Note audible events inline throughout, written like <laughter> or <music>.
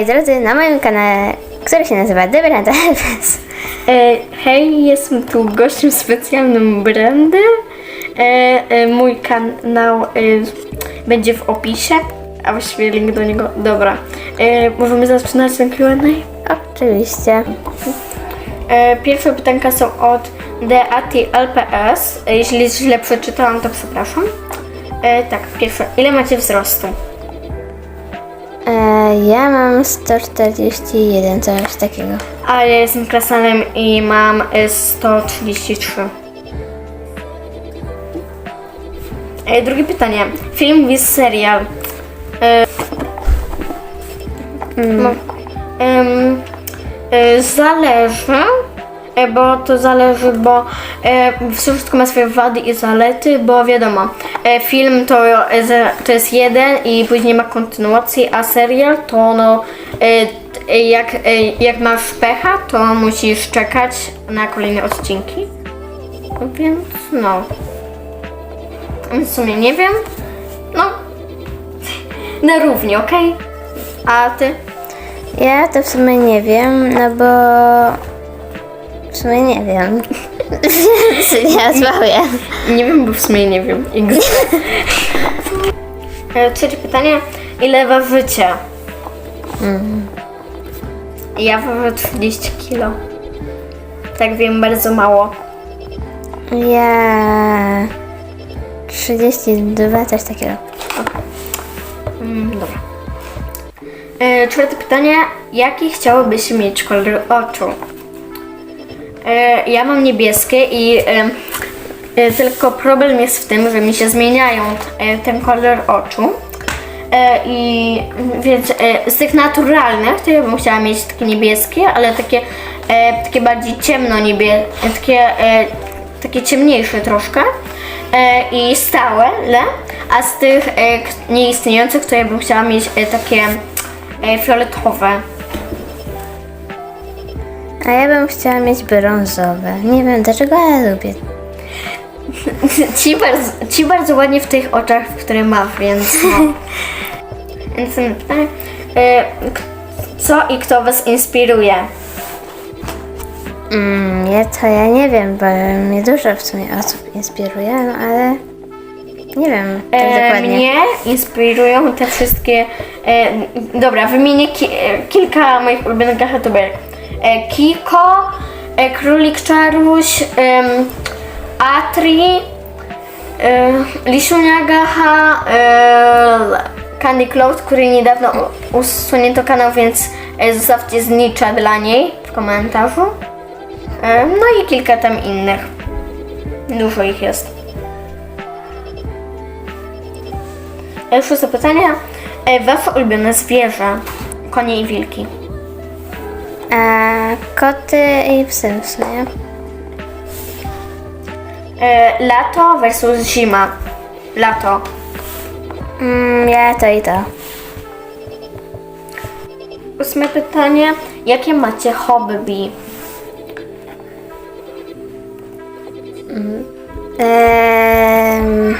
moi drodzy, na moim kanale, który się nazywa Debranda Helpers. E, hej, jestem tu gościem specjalnym Brandy. E, e, mój kanał e, będzie w opisie, a właściwie link do niego. Dobra, e, możemy zaczynać ten Q&A? Oczywiście. E, pierwsze pytanka są od DATLPS. E, Jeśli źle przeczytałam, to przepraszam. E, tak, pierwsze. Ile macie wzrostu? E, ja mam 141, coś takiego. A ja jestem klasanem i mam e, 133. E, drugie pytanie. Film jest serial. E, no, em, e, zależy, e, bo to zależy, bo e, wszystko ma swoje wady i zalety, bo wiadomo, e, film to, e, to jest jeden i później ma kontynuację, a serial to no, e, e, jak, e, jak masz pecha, to musisz czekać na kolejne odcinki. Więc no. W sumie nie wiem. No. <laughs> Na równi, okej? A ty? Ja to w sumie nie wiem, no bo... W sumie nie wiem. <laughs> Zwałem. Nie wiem, bo w sumie nie wiem. <laughs> E, Trzecie pytanie. Ile ważycie? Ja ważę 30 kilo. Tak wiem, bardzo mało. Ja... 32, coś takiego. Mm, dobra. E, czwarte pytanie. Jaki chciałybyś mieć kolor oczu? E, ja mam niebieskie i e, e, tylko problem jest w tym, że mi się zmieniają ten kolor oczu. I więc z tych naturalnych to ja bym chciała mieć takie niebieskie, ale takie, takie bardziej ciemno niebie, takie, takie ciemniejsze troszkę i stałe, le, a z tych nieistniejących to ja bym chciała mieć takie fioletowe. A ja bym chciała mieć brązowe. Nie wiem dlaczego, ale lubię. <laughs> Ci bardzo, ci bardzo ładnie w tych oczach, które masz, więc no. <laughs> Następne pytanie. E, Co i kto was inspiruje? Mm, ja to ja nie wiem, bo mnie dużo w sumie osób inspiruje, no ale nie wiem tak E, dokładnie. mnie inspirują te wszystkie. E, dobra, wymienię ki, e, kilka moich ulubionych gachatoberek. E, Kiko, e, Królik Czaruś, Atri, e, Lisunia Gacha, Candy Cloud, który niedawno usunięto kanał, więc zostawcie znicza dla niej w komentarzu. No i kilka tam innych. Dużo ich jest. Szóste pytanie. Wasze ulubione zwierzę? Konie i wilki. A koty i psy w sumie. E, Lato versus zima. Lato. Mm, ja to i to. Ósme pytanie. Jakie macie hobby? Em,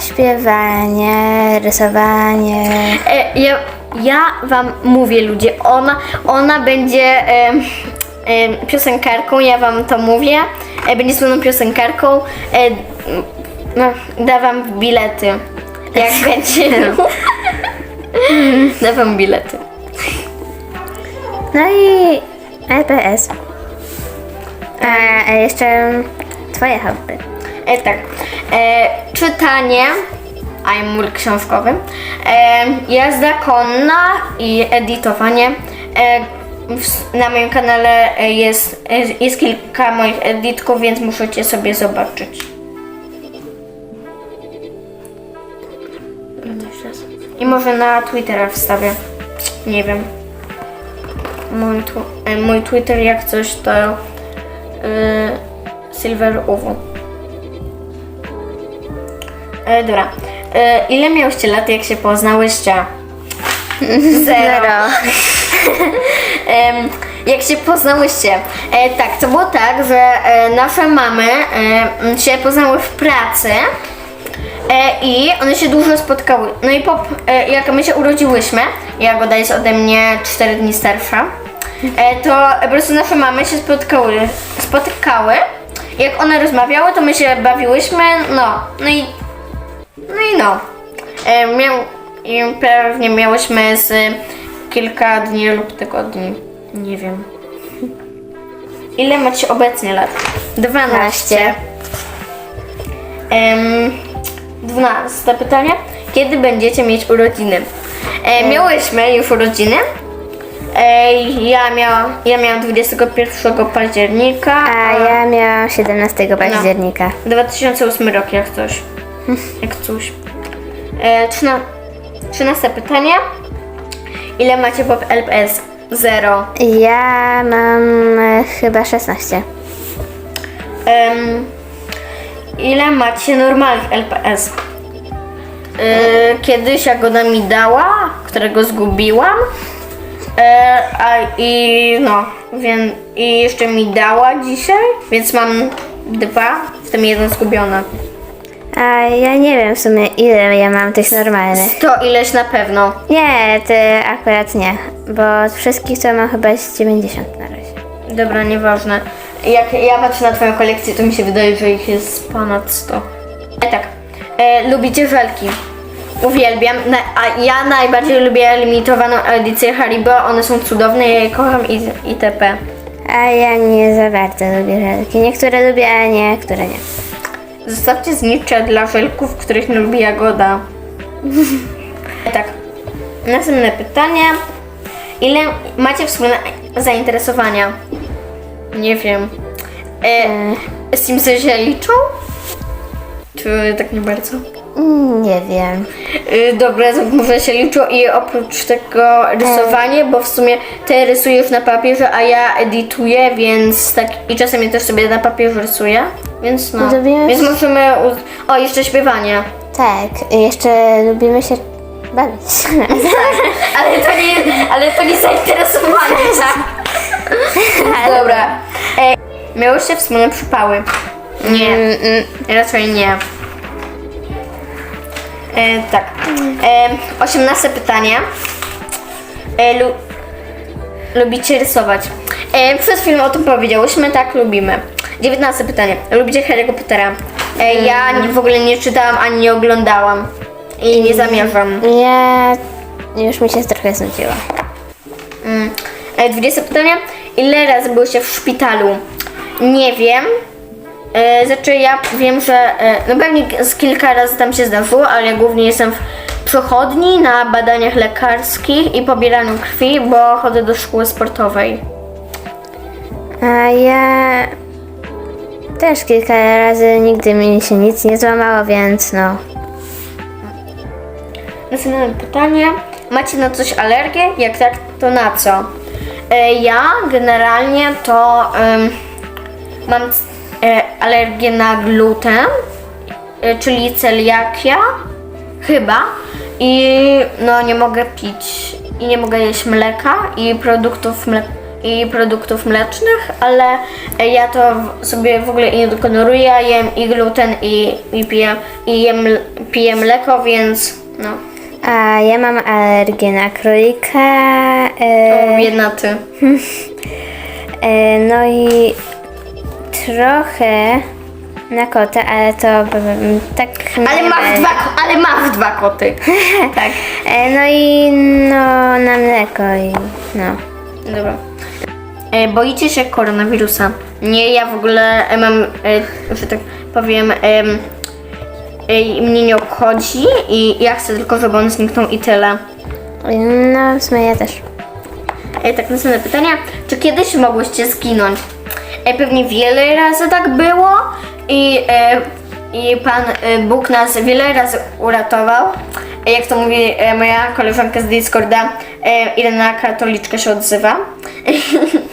śpiewanie, rysowanie. E, ja, ja wam mówię ludzie, ona, ona będzie em, em, piosenkarką, ja wam to mówię. E, będzie słynną piosenkarką. E, no, da wam bilety. Jak będzie. da wam bilety. No i LPS. A, a jeszcze twoje hobby. E, tak. E, czytanie, a i mur książkowy. Jazda konna i edytowanie. Na moim kanale e, jest, e, jest kilka moich editków, więc możecie sobie zobaczyć. I może na Twittera wstawię. Nie wiem. Mój, e, mój Twitter jak coś to y, Silver Uwu. E, dobra. E, ile miałyście lat, jak się poznałyście? <laughs> Zero. <laughs> Em, jak się poznałyście? E, tak, to było tak, że e, nasze mamy e, m, się poznały w pracy E, I one się dużo spotkały. No i po, e, jak my się urodziłyśmy, Jagoda jest ode mnie 4 dni starsza, e, to po prostu nasze mamy się spotkały. Spotykały. Jak one rozmawiały, to my się bawiłyśmy, no. No i no. I no. E, miał, i pewnie miałyśmy z kilka dni lub tygodni. Nie wiem. <laughs> Ile macie obecnie lat? 12. Em, 12 pytanie. Kiedy będziecie mieć urodziny? E, miałyśmy już urodziny. E, ja, miałam, ja miałam 21 października. A ja miałam 17 października. 2008 rok, jak coś. Jak coś. E, trzyna, 13 pytanie. Ile macie pop LPS? Zero. Ja mam e, chyba 16. Em, ile macie normalnych LPS? E, kiedyś Jagoda mi dała, którego zgubiłam. E, a i no, więc i jeszcze mi dała dzisiaj, więc mam dwa, w tym jeden zgubiony. A ja nie wiem w sumie ile ja mam tych normalnych. To ileś na pewno. Nie, ty akurat nie, bo z wszystkich to mam chyba z 90 na razie. Dobra, nieważne. Jak ja patrzę na twoją kolekcję, to mi się wydaje, że ich jest ponad 100. E, tak. E, lubicie żelki? Uwielbiam. Na, a ja najbardziej lubię limitowaną edycję Haribo. One są cudowne, ja je kocham i, itp. A ja nie za bardzo lubię żelki. Niektóre lubię, a niektóre nie. Zostawcie znicze dla żelków, których nie lubi Jagoda. E, <laughs> tak. Następne pytanie. Ile macie wspólne zainteresowania? Nie wiem. E, Simsy się liczą? Czy tak nie bardzo? Mm, Nie wiem. Y, Dobra, może się liczą i oprócz tego rysowanie, bo w sumie ty rysujesz na papierze, a ja edytuję, więc tak i czasem ja też sobie na papierze rysuję, więc no. Zrobimy- Więc możemy, u- o jeszcze śpiewanie. Tak, i jeszcze lubimy się bawić. <laughs> Ale to nie, ale to nie zainteresowanie, <laughs> tak? Dobra. E, miałyście wspólne przypały? Nie, Mm, raczej nie. E, tak. E, 18 pytanie. E, lu, lubicie rysować? E, przed chwilą o tym powiedziałyśmy, tak, lubimy. 19 pytanie. Lubicie Harry'ego Pottera? E, ja nie, w ogóle nie czytałam ani nie oglądałam. I nie zamierzam. Ja już mi się trochę znudziła. Mm. E, 20 pytanie. Ile razy byłyście w szpitalu? Nie wiem. E, znaczy ja wiem, że e, no pewnie z kilka razy tam się zdarzyło, ale ja głównie jestem w przechodni na badaniach lekarskich i pobieraniu krwi, bo chodzę do szkoły sportowej. A ja też kilka razy nigdy mi się nic nie złamało, więc no. Następne pytanie. Macie na coś alergię? Jak tak, to na co? E, ja generalnie to mam e, alergię na gluten, e, czyli celiakia, chyba. I no nie mogę pić i nie mogę jeść mleka i produktów mle i produktów mlecznych, ale ja to sobie w ogóle ignoruję, ja jem i gluten i, i piję, i jem, piję mleko, więc no. A ja mam alergię na królika. E, O, jedna ty. <laughs> e, no i trochę na kota, ale to tak. Ale nie masz dwa, ale masz dwa koty. <laughs> tak. E, no i no na mleko i no. Dobra. E, boicie się koronawirusa? Nie, ja w ogóle e, mam, e, że tak powiem, em, e, mnie nie obchodzi i ja chcę tylko, żeby on zniknął i tyle. No w sumie ja też. E, tak, następne pytanie. Czy kiedyś mogłyście zginąć? E, pewnie wiele razy tak było i, e, i Pan e, Bóg nas wiele razy uratował. E, jak to mówi e, moja koleżanka z Discorda, e, Irena Katoliczka się odzywa. <laughs>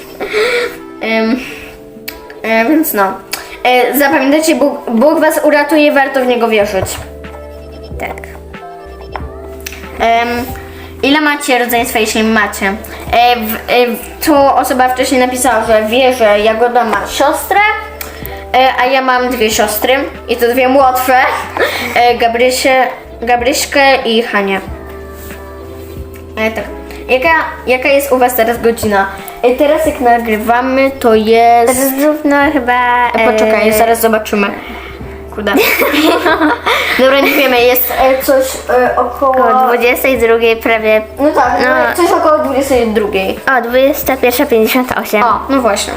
E, więc no. E, zapamiętajcie, Bóg, Bóg was uratuje, warto w Niego wierzyć. Tak. Ile macie rodzeństwa, jeśli macie? E, tu osoba wcześniej napisała, że wie, że Jagoda ma siostrę. A ja mam dwie siostry i to dwie młodsze. E, Gabrysię, Gabryśkę i Hanię. E, tak. Jaka, jaka jest u Was teraz godzina? E, teraz jak nagrywamy to jest... Równo chyba... E, Poczekaj, e, zaraz zobaczymy. Kurde. <laughs> Dobra, nie wiemy, jest e, coś e, około... Około 22 prawie... No tak, no. No. coś około 22. O, 21.58. O, no właśnie.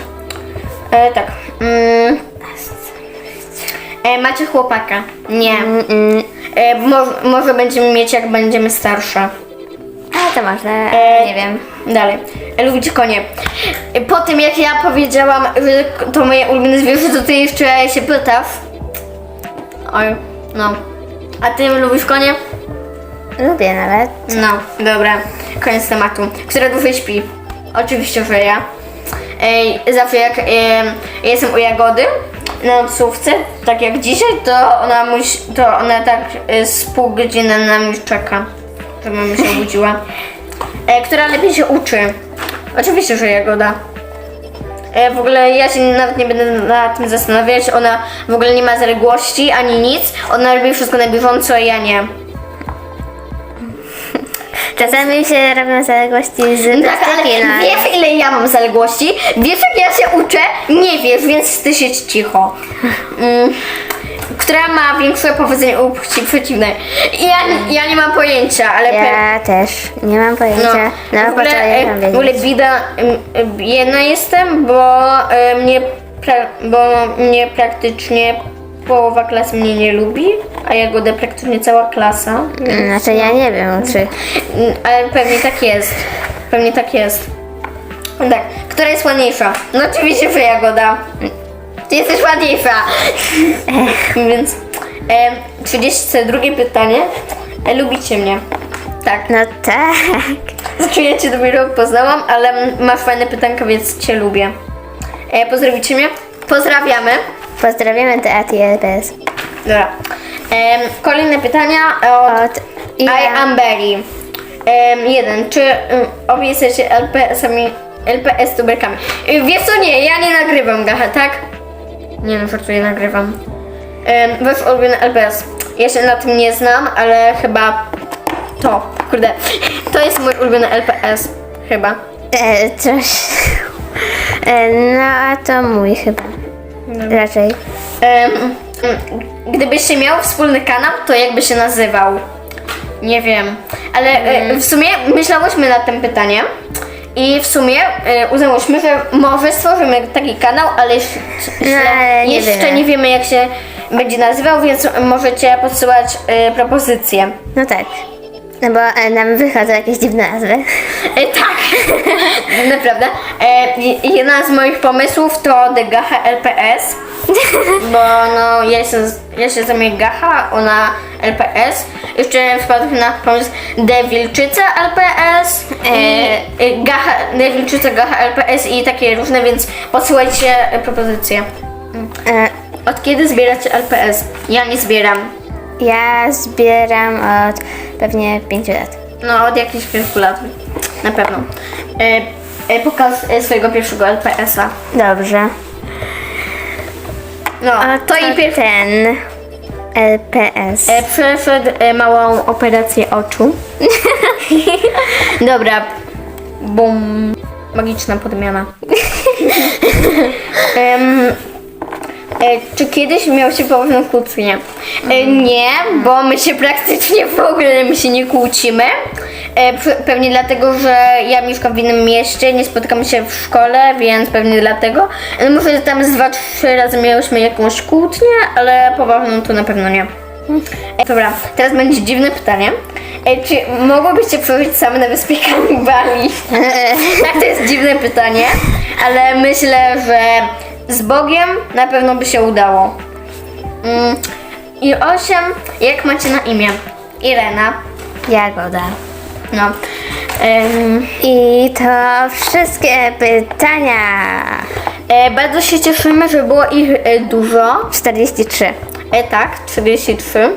E, tak. Mm. E, macie chłopaka? Nie. Mm, mm. E, może, może będziemy mieć, jak będziemy starsze. To można, E, nie wiem. Dalej. Lubicie konie. Po tym, jak ja powiedziałam, że to moje ulubione zwierzę, to ty jeszcze się pytasz. Oj, no. A ty lubisz konie? Lubię nawet. No, dobra. Koniec tematu. Która dłużej śpi? Oczywiście, że ja. Ej, zawsze jak em, jestem u Jagody na nocówce, tak jak dzisiaj, to ona musi, to ona tak e, z pół godziny na mnie czeka, żebym się obudziła. E, która lepiej się uczy? Oczywiście, że Jagoda. E, w ogóle ja się nawet nie będę nad tym zastanawiać, ona w ogóle nie ma zaległości ani nic, ona robi wszystko na bieżąco, a ja nie. <laughs> Czasami się robią zaległości z Tak, ale no ale... wiesz ile ja mam zaległości? Wiesz jak ja się uczę? Nie wiesz, więc ty siedź cicho. Mm. Która ma większe powodzenie u płci przeciwnej? Ja, ja nie mam pojęcia, ale pe- Ja też nie mam pojęcia. No, w po ogóle, co ja e, mam w ogóle wiedzieć? bida, e, jestem, bo e, mnie, pra, bo mnie praktycznie połowa klasy mnie nie lubi, a Jagodę praktycznie cała klasa. Znaczy ja nie wiem, czy... Mm, Ale pewnie tak jest. Pewnie tak jest. Tak, która jest ładniejsza? No oczywiście, że Jagoda. Ty jesteś ładniejsza. Więc e, 32 pytanie. E, lubicie mnie? Tak. No tak. Znaczy ja cię dopiero poznałam, ale masz fajne pytanka, więc cię lubię. E, pozdrowicie mnie? Pozdrawiamy. Pozdrawiamy Teatr LPS. Dobra. E, kolejne pytania od Od I am Berry. Em, jeden. Czy um, obie jesteście LPS-ami, LPS tuberkami? Wiesz co, nie, ja nie nagrywam gacha, tak? Nie no, żartuję, nagrywam. Um, wasz ulubiony LPS. Ja się na tym nie znam, ale chyba to, kurde, <laughs> to jest mój ulubiony LPS, chyba. E, coś... E, no a to mój chyba. Raczej. Em, mm, gdybyście miał wspólny kanał, to jakby się nazywał? Nie wiem, ale e, w sumie myślałyśmy nad tym pytaniem i w sumie e, uznałyśmy, że może stworzymy taki kanał, ale jeszcze, nie jeszcze wiemy. nie wiemy jak się będzie nazywał, więc możecie podsyłać e, propozycje. No tak. No bo e, nam wychodzą jakieś dziwne nazwy. E, tak, <laughs> naprawdę. E, i- jedna z moich pomysłów to The Gacha LPS, bo no ja się, ja się zamienię Gacha, ona LPS. Jeszcze wpadł na pomysł The Wilczyca LPS, e, e, Gacha, Gacha LPS i takie różne, więc podsyłajcie e, propozycje. E, Od kiedy zbieracie LPS? Ja nie zbieram. Ja zbieram od pewnie 5 lat. No, od jakichś kilku lat. Na pewno. E, e, pokaz e, swojego pierwszego LPS-a. Dobrze. No, to i pierwszy. ten LPS. E, przeszedł e, małą operację oczu. <laughs> Dobra. Bum. Magiczna podmiana. <laughs> E, czy kiedyś miał się poważną kłótnię? E, nie, bo my się praktycznie w ogóle my się nie kłócimy. E, pe- pewnie dlatego, że ja mieszkam w innym mieście, nie spotykamy się w szkole, więc pewnie dlatego. E, może tam z dwa, trzy razy miałyśmy jakąś kłótnię, ale poważną to na pewno nie. E, Dobra, teraz będzie dziwne pytanie. E, czy mogłybyście przeżyć same na wyspie kanibali? <laughs> tak, to jest dziwne pytanie, ale myślę, że z Bogiem na pewno by się udało. Mm, I osiem, jak macie na imię? Irena. Jagoda. No. I to wszystkie pytania. e, bardzo się cieszymy, że było ich e, dużo. 43. E, tak, 43.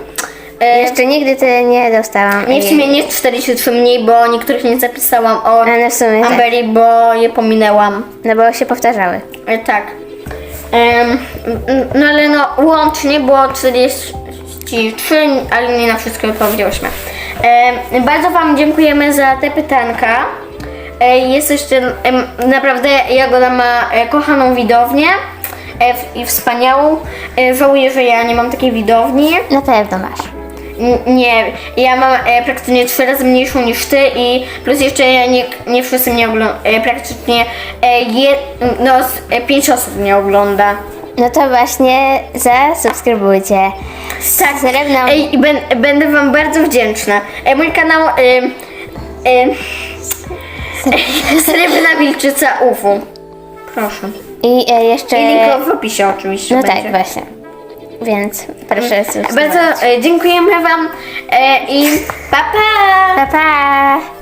E, Jeszcze nigdy tyle nie dostałam. nie, w sumie nie 43 mniej, bo niektórych nie zapisałam o Ale w sumie tak. Bo je pominęłam. No bo się powtarzały. E, tak. No ale no łącznie było 43, ale nie na wszystko odpowiedziałyśmy. Bardzo Wam dziękujemy za te pytanka. E, Jesteście em, naprawdę, Jagoda ma e, kochaną widownię e, i wspaniałą. E, Żałuję, że ja nie mam takiej widowni. Na pewno masz. N- Nie, ja mam e, praktycznie trzy razy mniejszą niż ty i plus jeszcze nie, nie wszyscy mnie oglądają, e, praktycznie e, je, no, z, e, pięć osób mnie ogląda. No to właśnie zasubskrybujcie. Tak, Srebrną. Ej, i ben, będę wam bardzo wdzięczna. E, mój kanał e, e, <laughs> Srebrna Wilczyca UFU. Proszę. I e, jeszcze... I link w opisie oczywiście No będzie. tak, właśnie. Więc proszę subskrybować. Bardzo e, dziękujemy wam e, i pa pa! Pa, pa!